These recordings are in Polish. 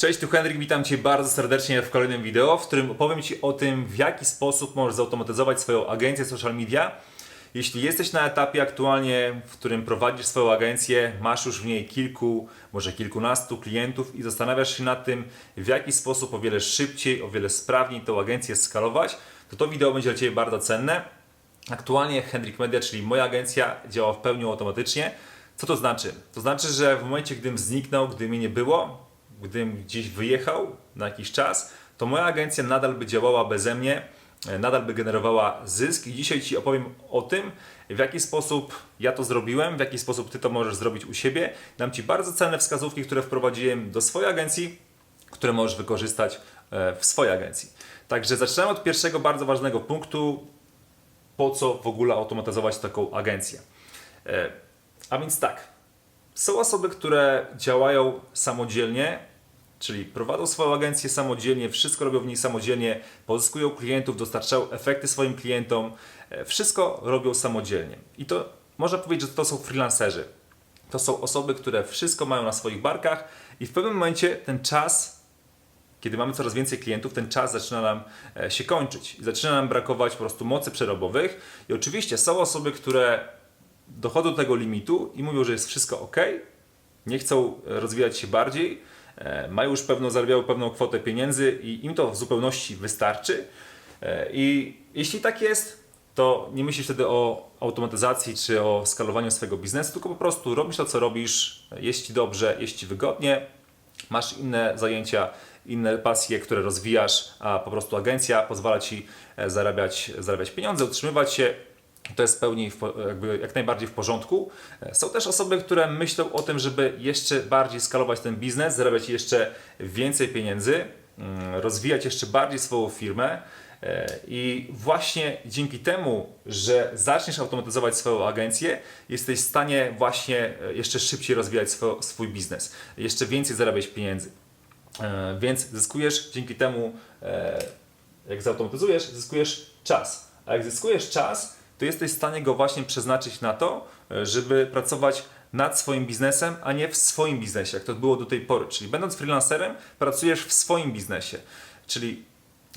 Cześć, tu Henryk, witam Cię bardzo serdecznie w kolejnym wideo, w którym opowiem Ci o tym, w jaki sposób możesz zautomatyzować swoją agencję social media. Jeśli jesteś na etapie aktualnie, w którym prowadzisz swoją agencję, masz już w niej kilku, może kilkunastu klientów i zastanawiasz się nad tym, w jaki sposób o wiele szybciej, o wiele sprawniej tą agencję skalować, to to wideo będzie dla Ciebie bardzo cenne. Aktualnie Hendrik Media, czyli moja agencja, działa w pełni automatycznie. Co to znaczy? To znaczy, że w momencie, gdym zniknął, gdy mnie nie było, gdybym gdzieś wyjechał na jakiś czas, to moja agencja nadal by działała beze mnie, e, nadal by generowała zysk i dzisiaj Ci opowiem o tym, w jaki sposób ja to zrobiłem, w jaki sposób Ty to możesz zrobić u siebie. Dam Ci bardzo cenne wskazówki, które wprowadziłem do swojej agencji, które możesz wykorzystać e, w swojej agencji. Także zaczynamy od pierwszego bardzo ważnego punktu, po co w ogóle automatyzować taką agencję. E, A więc tak, są osoby, które działają samodzielnie, czyli prowadzą swoją agencję samodzielnie, wszystko robią w niej samodzielnie, pozyskują klientów, dostarczają efekty swoim klientom, e, wszystko robią samodzielnie. I to można powiedzieć, że to są freelancerzy. To są osoby, które wszystko mają na swoich barkach i w pewnym momencie ten czas kiedy mamy coraz więcej klientów, ten czas zaczyna nam e, się kończyć zaczyna nam brakować po prostu mocy przerobowych. I oczywiście są osoby, które dochodzą do tego limitu i mówią, że jest wszystko ok, nie chcą e, rozwijać się bardziej, mają już pewną, zarabiają pewną kwotę pieniędzy i im to w zupełności wystarczy. E, I jeśli tak jest, to nie myślisz wtedy o automatyzacji czy o skalowaniu swojego biznesu, tylko po prostu robisz to, co robisz, jest ci dobrze, jest ci wygodnie, masz inne zajęcia, inne pasje, które rozwijasz, a po prostu agencja pozwala ci e, zarabiać, zarabiać pieniądze, utrzymywać się. To jest w pełni, jakby jak najbardziej w porządku. E, Są też osoby, które myślą o tym, żeby jeszcze bardziej skalować ten biznes, zarabiać jeszcze więcej pieniędzy, mm, rozwijać jeszcze bardziej swoją firmę. E, I właśnie dzięki temu, że zaczniesz automatyzować swoją agencję, jesteś w stanie właśnie e, jeszcze szybciej rozwijać swo- swój biznes, jeszcze więcej zarabiać pieniędzy. Więc zyskujesz dzięki temu, jak zautomatyzujesz, zyskujesz czas. A jak zyskujesz czas, to jesteś w stanie go właśnie przeznaczyć na to, e, żeby pracować nad swoim biznesem, a nie w swoim biznesie, jak to było do tej pory. Czyli będąc freelancerem, pracujesz w swoim biznesie. Czyli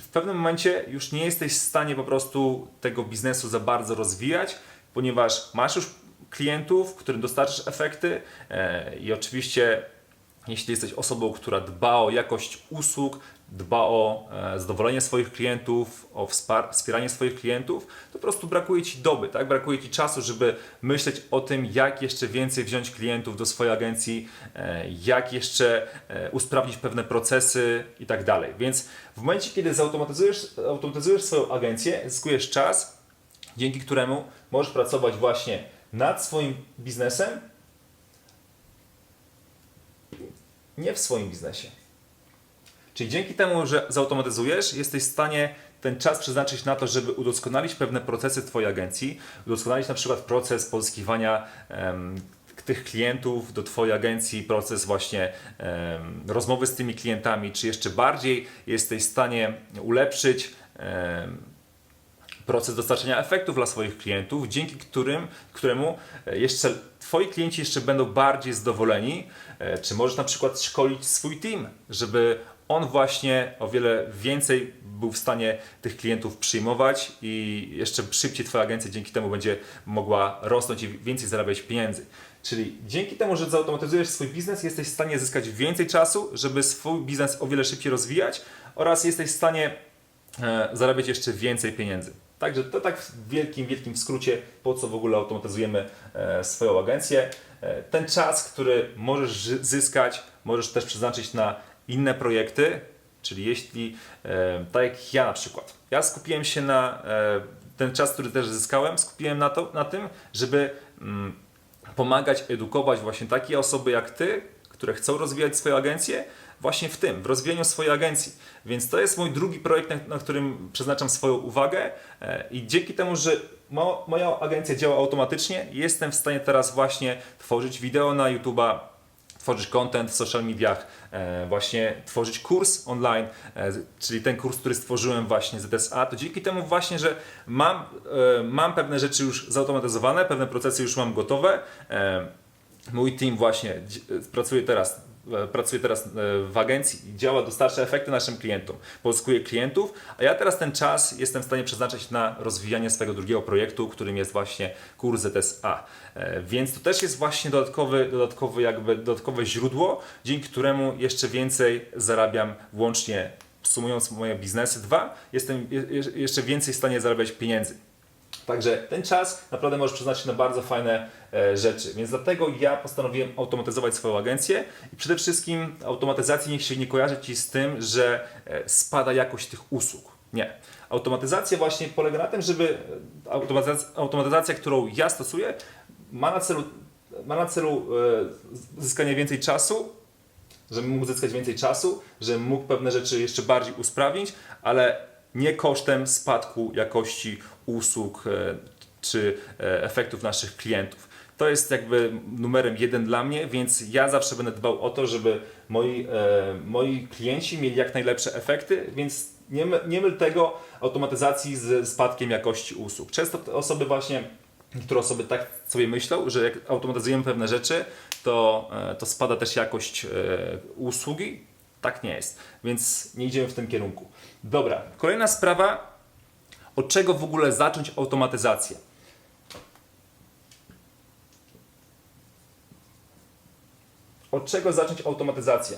w pewnym momencie już nie jesteś w stanie po prostu tego biznesu za bardzo rozwijać, ponieważ masz już klientów, którym dostarczysz efekty e, i oczywiście jeśli jesteś osobą, która dba o jakość usług, dba o e, zadowolenie swoich klientów, o wspieranie swoich klientów, to po prostu brakuje Ci doby, tak? brakuje Ci czasu, żeby myśleć o tym, jak jeszcze więcej wziąć klientów do swojej agencji, e, jak jeszcze e, usprawnić pewne procesy i tak dalej. Więc w momencie, kiedy zautomatyzujesz, automatyzujesz swoją agencję, zyskujesz czas, dzięki któremu możesz pracować właśnie nad swoim biznesem, nie w swoim biznesie. Czyli dzięki temu, że zautomatyzujesz, jesteś w stanie ten czas przeznaczyć na to, żeby udoskonalić pewne procesy Twojej agencji, udoskonalić na przykład proces pozyskiwania em, tych klientów do Twojej agencji, proces właśnie em, rozmowy z tymi klientami, czy jeszcze bardziej jesteś w stanie ulepszyć em, proces dostarczenia efektów dla swoich klientów, dzięki którym, któremu e, jeszcze Twoi klienci jeszcze będą bardziej zadowoleni. E, Czy możesz na przykład szkolić swój team, żeby on właśnie o wiele więcej był w stanie tych klientów przyjmować i jeszcze szybciej Twoja agencja dzięki temu będzie mogła rosnąć i więcej zarabiać pieniędzy. Czyli dzięki temu, że zautomatyzujesz swój biznes, jesteś w stanie zyskać więcej czasu, żeby swój biznes o wiele szybciej rozwijać oraz jesteś w stanie e, zarabiać jeszcze więcej pieniędzy. Także to tak w wielkim, wielkim skrócie, po co w ogóle automatyzujemy e, swoją agencję. E, ten czas, który możesz zyskać, możesz też przeznaczyć na inne projekty, czyli jeśli, e, tak jak ja na przykład, ja skupiłem się na e, ten czas, który też zyskałem, skupiłem na, to, na tym, żeby mm, pomagać, edukować właśnie takie osoby jak Ty, które chcą rozwijać swoją agencję, właśnie w tym, w rozwijaniu swojej agencji. Więc to jest mój drugi projekt, na, którym przeznaczam swoją uwagę e, i dzięki temu, że mo, moja agencja działa automatycznie, jestem w stanie teraz właśnie tworzyć wideo na YouTube'a, tworzyć content w social mediach, e, właśnie tworzyć kurs online, e, czyli ten kurs, który stworzyłem właśnie z ZSA, to dzięki temu właśnie, że mam, e, mam pewne rzeczy już zautomatyzowane, pewne procesy już mam gotowe, mój team właśnie pracuje teraz pracuje teraz e, w agencji i działa, dostarcza efekty naszym klientom, pozyskuje klientów, a ja teraz ten czas jestem w stanie przeznaczyć na rozwijanie swojego drugiego projektu, którym jest właśnie kurs ZSA. E, Więc to też jest właśnie dodatkowy, dodatkowy jakby dodatkowe źródło, dzięki któremu jeszcze więcej zarabiam włącznie sumując moje biznesy. Dwa, jestem je- je- jeszcze więcej w stanie zarabiać pieniędzy. Także ten czas naprawdę możesz przeznaczyć na bardzo fajne e, rzeczy. Więc dlatego ja postanowiłem automatyzować swoją agencję i przede wszystkim automatyzacja niech się nie kojarzy Ci z tym, że e, spada jakość tych usług. Nie. Automatyzacja właśnie polega na tym, żeby e, automatyzacja, automatyzacja którą ja stosuję, ma na celu, ma na celu zyskanie więcej czasu, żebym mógł zyskać więcej czasu, żebym mógł pewne rzeczy jeszcze bardziej usprawnić, ale nie kosztem spadku jakości usług e, czy e, efektów naszych klientów. To jest jakby numerem jeden dla mnie, więc ja zawsze będę dbał o to, żeby moi, e, moi klienci mieli jak najlepsze efekty, więc nie, my- nie myl tego automatyzacji z spadkiem jakości usług. Często osoby właśnie Niektóre osoby tak sobie myślą, że jak automatyzujemy pewne rzeczy, to, to spada też jakość usługi. Tak nie jest, więc nie idziemy w tym kierunku. Dobra, kolejna sprawa. Od czego w ogóle zacząć automatyzację? Od czego zacząć automatyzację?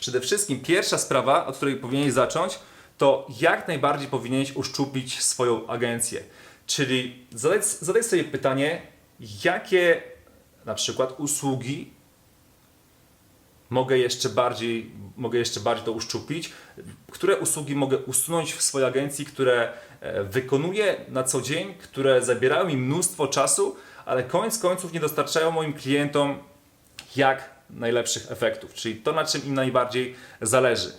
Przede wszystkim pierwsza sprawa, od której powinieneś zacząć, to jak najbardziej powinieneś uszczuplić swoją agencję. Czyli zadaj, zadaj sobie pytanie, jakie na przykład usługi mogę jeszcze bardziej, mogę jeszcze bardziej to uszczuplić, które usługi mogę usunąć w swojej agencji, które e, wykonuję na co dzień, które zabierają mi mnóstwo czasu, ale koniec końców nie dostarczają moim klientom jak najlepszych efektów, czyli to, na czym im najbardziej zależy.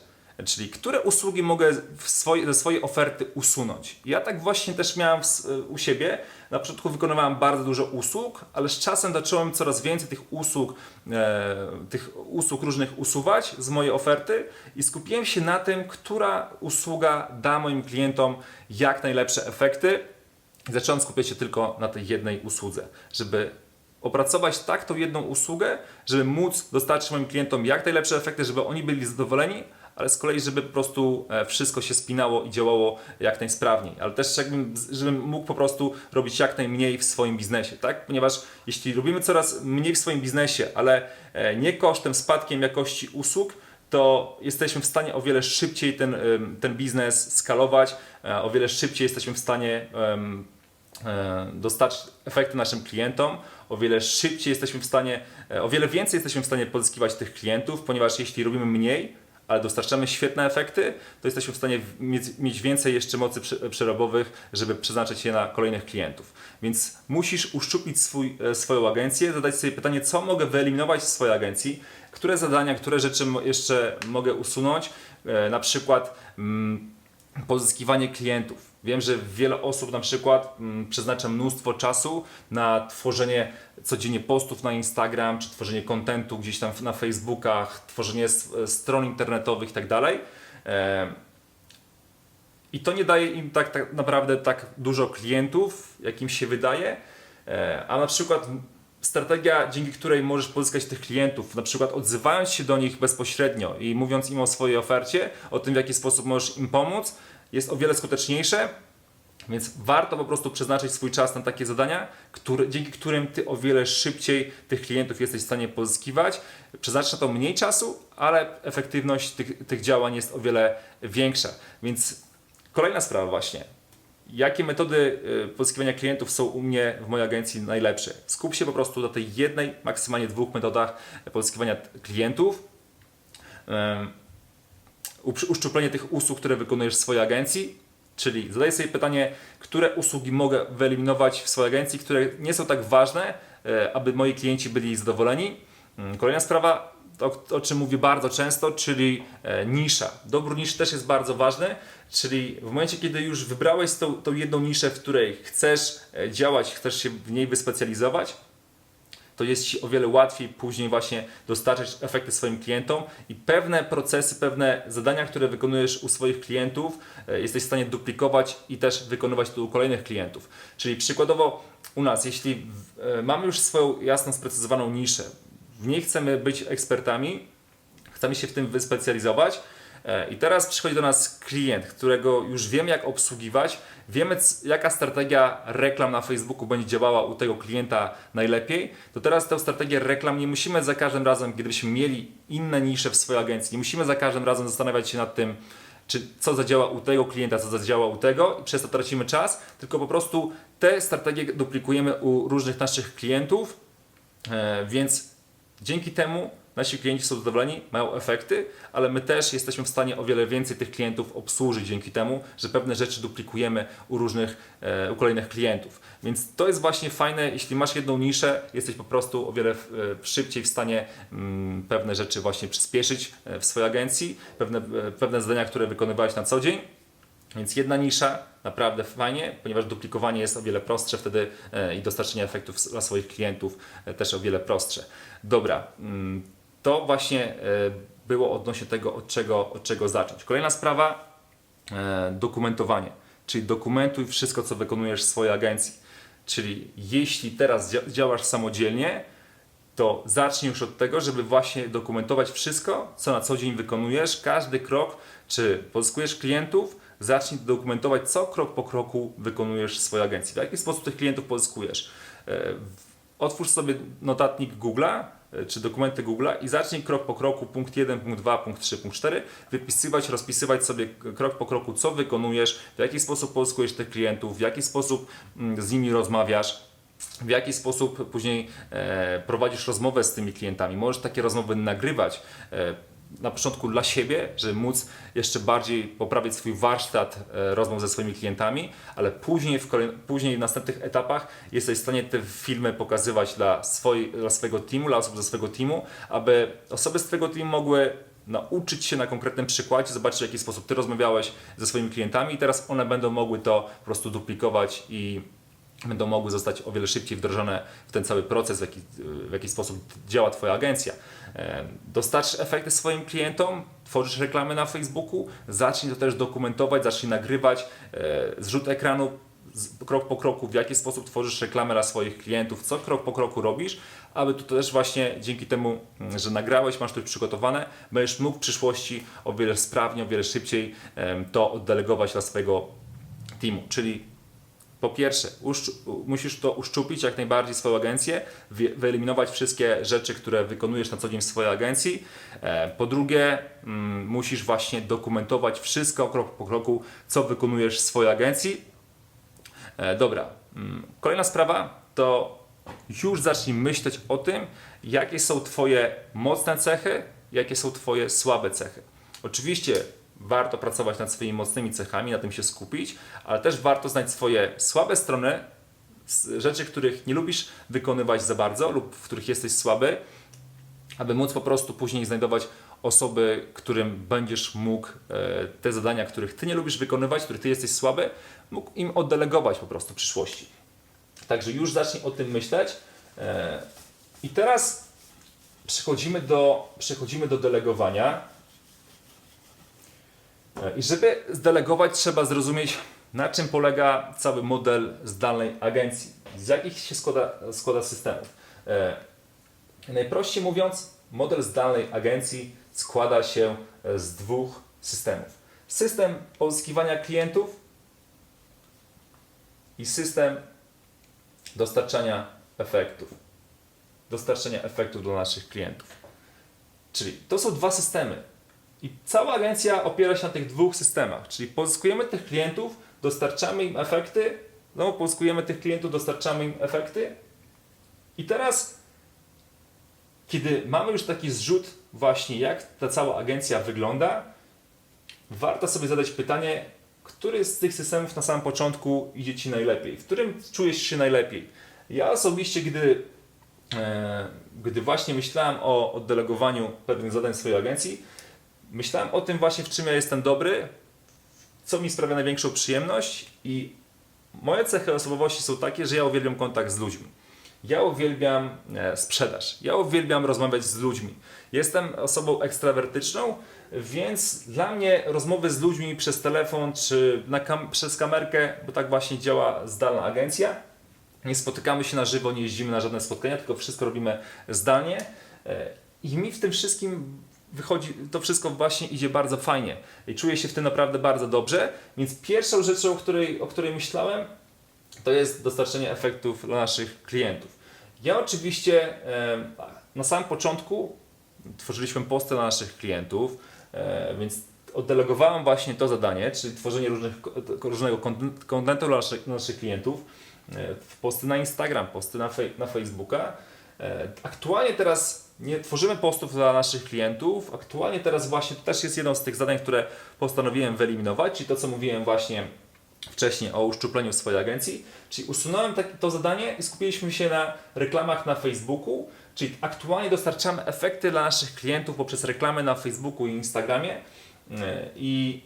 Czyli które usługi mogę w swojej, ze swojej oferty usunąć. Ja tak właśnie też miałem s- u siebie. Na początku wykonywałem bardzo dużo usług, ale z czasem zacząłem coraz więcej tych usług, e, tych usług różnych usuwać z mojej oferty i skupiłem się na tym, która usługa da moim klientom jak najlepsze efekty. Zacząłem skupiać się tylko na tej jednej usłudze, żeby opracować tak tą jedną usługę, żeby móc dostarczyć moim klientom jak najlepsze efekty, żeby oni byli zadowoleni, ale z kolei, żeby po prostu e, wszystko się spinało i działało jak najsprawniej, ale też jakbym, żebym mógł po prostu robić jak najmniej w swoim biznesie, tak? Ponieważ jeśli robimy coraz mniej w swoim biznesie, ale e, nie kosztem, spadkiem jakości usług, to jesteśmy w stanie o wiele szybciej ten, ten biznes skalować, e, o wiele szybciej jesteśmy w stanie dostarczyć efekty naszym klientom, o wiele szybciej jesteśmy w stanie, o wiele więcej jesteśmy w stanie pozyskiwać tych klientów, ponieważ jeśli robimy mniej, ale dostarczamy świetne efekty, to jesteśmy w stanie mieć, więcej jeszcze mocy prze- przerobowych, żeby przeznaczyć je na kolejnych klientów. Więc musisz uszczuplić swój, e, swoją agencję, zadać sobie pytanie, co mogę wyeliminować z swojej agencji, które zadania, które rzeczy jeszcze mogę usunąć, e, na przykład mm, pozyskiwanie klientów. Wiem, że wiele osób na przykład mm, przeznacza mnóstwo czasu na tworzenie codziennie postów na Instagram, czy tworzenie kontentu gdzieś tam na Facebookach, tworzenie stron internetowych itd. E, I to nie daje im tak, tak naprawdę tak dużo klientów, jak im się wydaje, E, a na przykład strategia, dzięki której możesz pozyskać tych klientów, na przykład odzywając się do nich bezpośrednio i mówiąc im o swojej ofercie, o tym w jaki sposób możesz im pomóc, jest o wiele skuteczniejsze. Więc warto po prostu przeznaczyć swój czas na takie zadania, dzięki którym ty o wiele szybciej tych klientów jesteś w stanie pozyskiwać. Przeznacz na to mniej czasu, ale efektywność tych, tych działań jest o wiele większa. Więc kolejna sprawa właśnie. Jakie metody y, pozyskiwania klientów są u mnie w mojej agencji najlepsze? Skup się po prostu na tej jednej, maksymalnie dwóch metodach pozyskiwania klientów. Uszczuplenie tych usług, które wykonujesz w swojej agencji, czyli zadaj sobie pytanie, które usługi mogę wyeliminować w swojej agencji, które nie są tak ważne, e, aby moi klienci byli zadowoleni. Mm, Kolejna sprawa, o, o czym mówię bardzo często, czyli e, nisza. Dobór nisz też jest bardzo ważny, czyli w momencie, kiedy już wybrałeś tą, tą jedną niszę, w której chcesz e, działać, chcesz się w niej wyspecjalizować, to jest Ci o wiele łatwiej później właśnie dostarczyć efekty swoim klientom i pewne procesy, pewne zadania, które wykonujesz u swoich klientów, e, jesteś w stanie duplikować i też wykonywać to u kolejnych klientów. Czyli przykładowo u nas, jeśli e, mamy już swoją jasno sprecyzowaną niszę, w niej chcemy być ekspertami, chcemy się w tym wyspecjalizować. E, I teraz przychodzi do nas klient, którego już wiemy jak obsługiwać, wiemy jaka strategia reklam na Facebooku będzie działała u tego klienta najlepiej, to teraz tę strategię reklam nie musimy za każdym razem, gdybyśmy mieli inne nisze w swojej agencji, nie musimy za każdym razem zastanawiać się nad tym, czy co zadziała u tego klienta, co zadziała u tego i przez to tracimy czas, tylko po prostu te strategie duplikujemy u różnych naszych klientów, e, więc dzięki temu nasi klienci są zadowoleni, mają efekty, ale my też jesteśmy w stanie o wiele więcej tych klientów obsłużyć dzięki temu, że pewne rzeczy duplikujemy u różnych, e, u kolejnych klientów. Więc to jest właśnie fajne, jeśli masz jedną niszę, jesteś po prostu o wiele e, szybciej w stanie mm, pewne rzeczy właśnie przyspieszyć e, w swojej agencji, pewne, pewne zadania, które wykonywałeś na co dzień. Więc jedna nisza, naprawdę fajnie, ponieważ duplikowanie jest o wiele prostsze wtedy i dostarczenie efektów dla swoich klientów też o wiele prostsze. Dobra, mm, to właśnie e, było odnośnie tego, od czego, od czego zacząć. Kolejna sprawa, e, dokumentowanie, czyli dokumentuj wszystko, co wykonujesz w swojej agencji. Czyli jeśli teraz dzia- działasz samodzielnie, to zacznij już od tego, żeby właśnie dokumentować wszystko, co na co dzień wykonujesz, każdy krok, czy pozyskujesz klientów, zacznij dokumentować, co krok po kroku wykonujesz w swojej agencji, w jaki sposób tych klientów pozyskujesz. E, Otwórz sobie notatnik Google'a, czy dokumenty Google'a i zacznij krok po kroku, punkt 1, punkt 2, punkt 3, punkt 4, wypisywać, rozpisywać sobie krok po kroku, co wykonujesz, w jaki sposób pozyskujesz tych klientów, w jaki sposób mm, z nimi rozmawiasz, w jaki sposób później e, prowadzisz rozmowę z tymi klientami. Możesz takie rozmowy nagrywać e, na początku dla siebie, żeby móc jeszcze bardziej poprawić swój warsztat e, rozmów ze swoimi klientami, ale później w, kolej, później w następnych etapach jesteś w stanie te filmy pokazywać dla, swoi, dla swojego teamu, dla osób ze swojego teamu, aby osoby z twojego teamu mogły nauczyć się na konkretnym przykładzie, zobaczyć w jaki sposób ty rozmawiałeś ze swoimi klientami i teraz one będą mogły to po prostu duplikować i będą mogły zostać o wiele szybciej wdrożone w ten cały proces, w jaki, w jaki sposób działa Twoja agencja. E, Dostarczysz efekty swoim klientom, tworzysz reklamy na Facebooku, zacznij to też dokumentować, zacznij nagrywać e, zrzut ekranu krok po kroku, w jaki sposób tworzysz reklamę dla swoich klientów, co krok po kroku robisz, aby tu też właśnie dzięki temu, mm, że nagrałeś, masz to już przygotowane, będziesz mógł w przyszłości o wiele sprawniej, o wiele szybciej to oddelegować dla swojego teamu. Czyli po pierwsze, musisz to uszczuplić jak najbardziej swoją agencję, wy- wyeliminować wszystkie rzeczy, które wykonujesz na co dzień w swojej agencji. E, Po drugie, mm, musisz właśnie dokumentować wszystko krok po kroku, co wykonujesz w swojej agencji. E, Dobra, mm, kolejna sprawa to już zacznij myśleć o tym, jakie są Twoje mocne cechy, jakie są Twoje słabe cechy. Oczywiście warto pracować nad swoimi mocnymi cechami, na tym się skupić, ale też warto znać swoje słabe strony, rzeczy, których nie lubisz wykonywać za bardzo lub w których jesteś słaby, aby móc po prostu później znajdować osoby, którym będziesz mógł e, te zadania, których ty nie lubisz wykonywać, których ty jesteś słaby, mógł im oddelegować po prostu w przyszłości. Także już zacznij o tym myśleć. E, I teraz przechodzimy do, przechodzimy do delegowania. I żeby zdelegować, trzeba zrozumieć, na czym polega cały model zdalnej agencji. Z jakich się składa, składa systemów. E, Najprościej mówiąc, model zdalnej agencji składa się z dwóch systemów. System pozyskiwania klientów i system dostarczania efektów. Dostarczania efektów do naszych klientów. Czyli to są dwa systemy. I cała agencja opiera się na tych dwóch systemach. Czyli pozyskujemy tych klientów, dostarczamy im efekty, no pozyskujemy tych klientów, dostarczamy im efekty. I teraz kiedy mamy już taki zrzut właśnie jak ta cała agencja wygląda, warto sobie zadać pytanie, który z tych systemów na samym początku idzie Ci najlepiej, w którym czujesz się najlepiej. Ja osobiście, gdy, e, gdy właśnie myślałem o oddelegowaniu pewnych zadań swojej agencji, myślałem o tym właśnie, w czym ja jestem dobry, co mi sprawia największą przyjemność i moje cechy osobowości są takie, że ja uwielbiam kontakt z ludźmi. Ja uwielbiam e, sprzedaż. Ja uwielbiam rozmawiać z ludźmi. Jestem osobą ekstrawertyczną, więc dla mnie rozmowy z ludźmi przez telefon czy kam- przez kamerkę, bo tak właśnie działa zdalna agencja. Nie spotykamy się na żywo, nie jeździmy na żadne spotkania, tylko wszystko robimy zdalnie. E, I mi w tym wszystkim wychodzi, to wszystko właśnie idzie bardzo fajnie i czuję się w tym naprawdę bardzo dobrze. Więc pierwszą rzeczą, o której, o której myślałem, to jest dostarczenie efektów dla naszych klientów. Ja oczywiście na samym początku tworzyliśmy posty dla naszych klientów, e, więc oddelegowałem właśnie to zadanie, czyli tworzenie różnych, różnego konten- kontentu dla naszych, naszych klientów, e, posty na Instagram, posty na, fej, na Facebooka. E, Aktualnie teraz nie tworzymy postów dla naszych klientów. Aktualnie teraz właśnie to też jest jedno z tych zadań, które postanowiłem wyeliminować, czyli to, co mówiłem właśnie wcześniej o uszczupleniu swojej agencji. Czyli usunąłem to zadanie i skupiliśmy się na reklamach na Facebooku. Czyli aktualnie dostarczamy efekty dla naszych klientów poprzez reklamy na Facebooku i Instagramie. Yy, I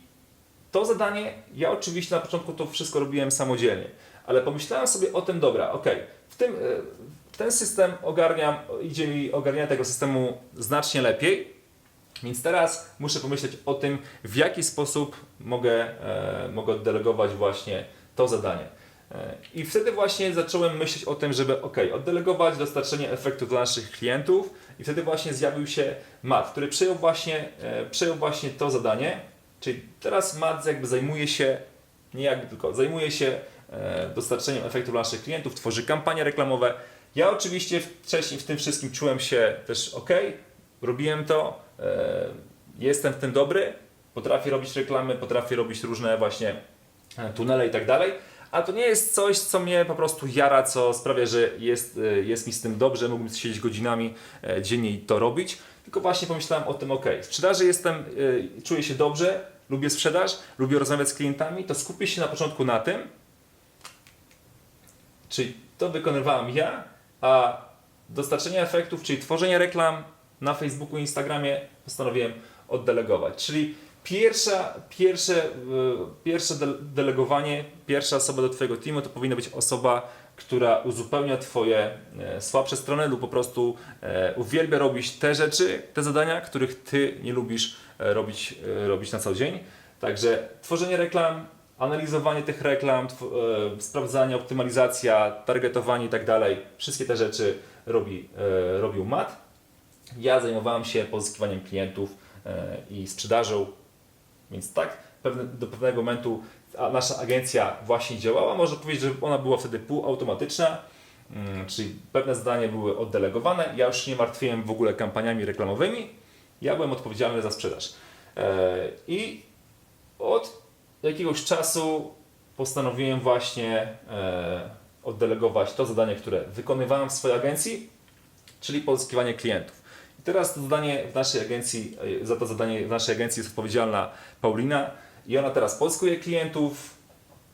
to zadanie, ja oczywiście na początku to wszystko robiłem samodzielnie, ale pomyślałem sobie o tym, dobra, ok, w tym, yy, ten system ogarniam, idzie mi ogarnianie tego systemu znacznie lepiej, więc teraz muszę pomyśleć o tym, w jaki sposób mogę, e, mogę oddelegować właśnie to zadanie. E, I wtedy właśnie zacząłem myśleć o tym, żeby ok, oddelegować dostarczenie efektów dla naszych klientów i wtedy właśnie zjawił się Matt, który przejął właśnie, e, przejął właśnie to zadanie, czyli teraz Matt jakby zajmuje się, nie jakby tylko, zajmuje się e, dostarczeniem efektów dla naszych klientów, tworzy kampanie reklamowe. Ja oczywiście wcześniej w tym wszystkim czułem się też ok, robiłem to, e, jestem w tym dobry, potrafię robić reklamy, potrafię robić różne właśnie e, tunele i tak dalej, a to nie jest coś, co mnie po prostu jara, co sprawia, że jest, e, jest mi z tym dobrze, mógłbym siedzieć godzinami e, dziennie i to robić, tylko właśnie pomyślałem o tym, ok, w sprzedaży jestem, e, czuję się dobrze, lubię sprzedaż, lubię rozmawiać z klientami, to skupię się na początku na tym, czyli to wykonywałem ja, a dostarczenie efektów, czyli tworzenie reklam na Facebooku i Instagramie postanowiłem oddelegować. Czyli pierwsza, pierwsze, y, pierwsze de- delegowanie, pierwsza osoba do Twojego teamu to powinna być osoba, która uzupełnia Twoje e, słabsze strony lub po prostu e, uwielbia robić te rzeczy, te zadania, których Ty nie lubisz e, robić, robić na co dzień. Także tworzenie reklam, analizowanie tych reklam, e, sprawdzanie, optymalizacja, targetowanie i tak dalej, wszystkie te rzeczy robi, e, robił Matt. Ja zajmowałem się pozyskiwaniem klientów e, i sprzedażą, więc tak, do pewnego momentu nasza agencja właśnie działała. Można powiedzieć, że ona była wtedy półautomatyczna, mm, czyli pewne zadania były oddelegowane. Ja już nie martwiłem w ogóle kampaniami reklamowymi. Ja byłem odpowiedzialny za sprzedaż. I od jakiegoś czasu postanowiłem właśnie e, oddelegować to zadanie, które wykonywałem w swojej agencji, czyli pozyskiwanie klientów. I teraz to zadanie w naszej agencji, e, za to zadanie w naszej agencji jest odpowiedzialna Paulina i ona teraz pozyskuje klientów,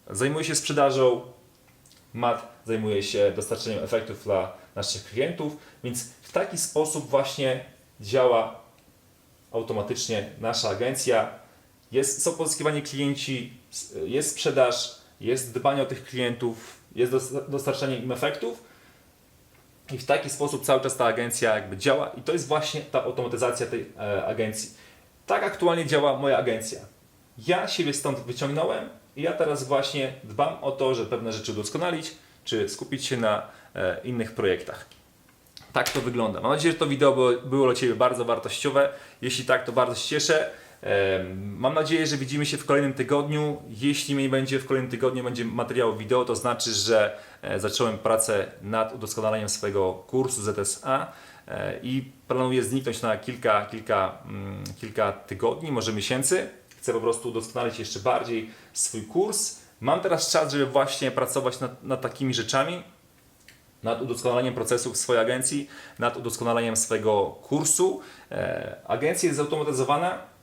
zajmuje się sprzedażą, Matt zajmuje się dostarczeniem efektów dla naszych klientów, więc w taki sposób właśnie działa automatycznie nasza agencja. Jest, są klienci, jest sprzedaż, jest dbanie o tych klientów, jest dos- dostarczanie im efektów i w taki sposób cały czas ta agencja jakby działa i to jest właśnie ta automatyzacja tej e, agencji. Tak aktualnie działa moja agencja. Ja siebie stąd wyciągnąłem i ja teraz właśnie dbam o to, że pewne rzeczy udoskonalić, czy skupić się na e, innych projektach. Tak to wygląda. Mam nadzieję, że to wideo było, było dla Ciebie bardzo wartościowe. Jeśli tak, to bardzo się cieszę. Mam nadzieję, że widzimy się w kolejnym tygodniu. Jeśli nie będzie w kolejnym tygodniu będzie materiału wideo, to znaczy, że e, zacząłem pracę nad udoskonaleniem swojego kursu ZSA e, i planuję zniknąć na kilka, kilka, mm, kilka tygodni, może miesięcy. Chcę po prostu udoskonalić jeszcze bardziej swój kurs. Mam teraz czas, żeby właśnie pracować nad, nad takimi rzeczami, nad udoskonaleniem procesów swojej agencji, nad udoskonaleniem swojego kursu. E, agencja jest zautomatyzowana,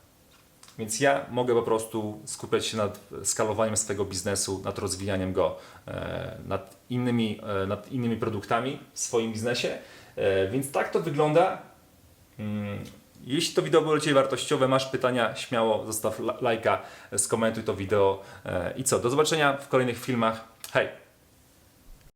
więc ja mogę po prostu skupiać się nad skalowaniem swojego biznesu, nad rozwijaniem go, e, nad innymi, e, nad innymi produktami w swoim biznesie. E, więc tak to wygląda. Mm, Jeśli to wideo było dla Ciebie wartościowe, masz pytania, śmiało zostaw la- lajka, skomentuj to wideo. I co, do zobaczenia w kolejnych filmach. Hej!